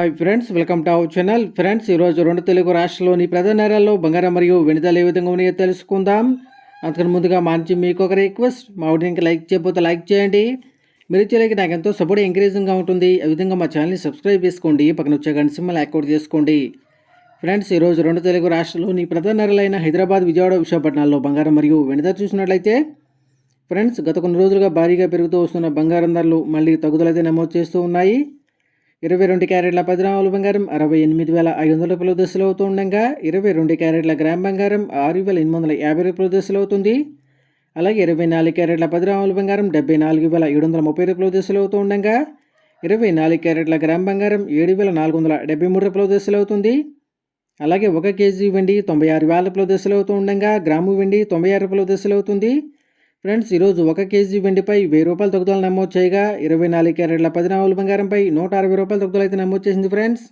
Hi friends welcome to our channel friends ఈరోజు రెండు తెలుగు రాష్ట్రాల్లోని ప్రధాన నగరాల్లో బంగారం మరియు వెనుదల ఏ విధంగా ఉన్నాయో తెలుసుకుందాం. అంతకన్నా ముందుగా మంచి మీకు ఒక రిక్వెస్ట్ మా వీడియోకి లైక్ చేయకపోతే లైక్ చేయండి. మీరు ఇచ్చేలాగే నాకు ఎంతో సపోర్ట్ ఎంకరేజింగ్గా ఉంటుంది. ఆ విధంగా మా ఛానల్ని సబ్స్క్రైబ్ చేసుకోండి. పక్కన వచ్చే గంట సింహల్ యాక్టివేట్ చేసుకోండి. ఫ్రెండ్స్ ఈరోజు రెండు తెలుగు రాష్ట్రాల్లోని ప్రధాన నగరాలైన హైదరాబాద్ విజయవాడ విశాఖపట్నాల్లో బంగారం మరియు వెనుదల చూసినట్లయితే ఫ్రెండ్స్ గత కొన్ని రోజులుగా భారీగా పెరుగుతూ వస్తున్న బంగారం ధరలు మళ్ళీ తగ్గుదలైతే నమోదు చేస్తూ ఉన్నాయి. ఇరవై రెండు క్యారెట్ల పది గ్రాముల బంగారం అరవై ఎనిమిది వేల ఐదు వందల రూపాయల దశలు అవుతుండగా ఇరవై రెండు క్యారెట్ల గ్రామ్ బంగారం ఆరు వేల ఎనిమిది వందల యాభై రూపాయల దశలు అవుతుంది. అలాగే ఇరవై నాలుగు క్యారెట్ల పది గ్రాముల బంగారం డెబ్బై నాలుగు వేల ఏడు వందల ముప్పై రూపాయల దశలు అవుతుండగా ఇరవై నాలుగు క్యారెట్ల గ్రామ్ బంగారం ఏడు వేల నాలుగు వందల డెబ్బై మూడు రూపాయల దశలు అవుతుంది. అలాగే ఒక కేజీ వెండి తొంభై ఆరు వేల రూపాయల దశలు అవుతుండగా గ్రాము వెండి తొంభై ఆరు రూపాయల దశలు అవుతుంది. ఫ్రెండ్స్ ఈరోజు ఒక కేజీ వెండిపై వెయ్యి రూపాయల తగ్గుదల నమోదు చేయగా ఇరవై నాలుగు క్యారెట్ల పది నాలుగు బంగారంపై నూట అరవై రూపాయల తగ్గుదల అయితే నమోదు చేసింది ఫ్రెండ్స్.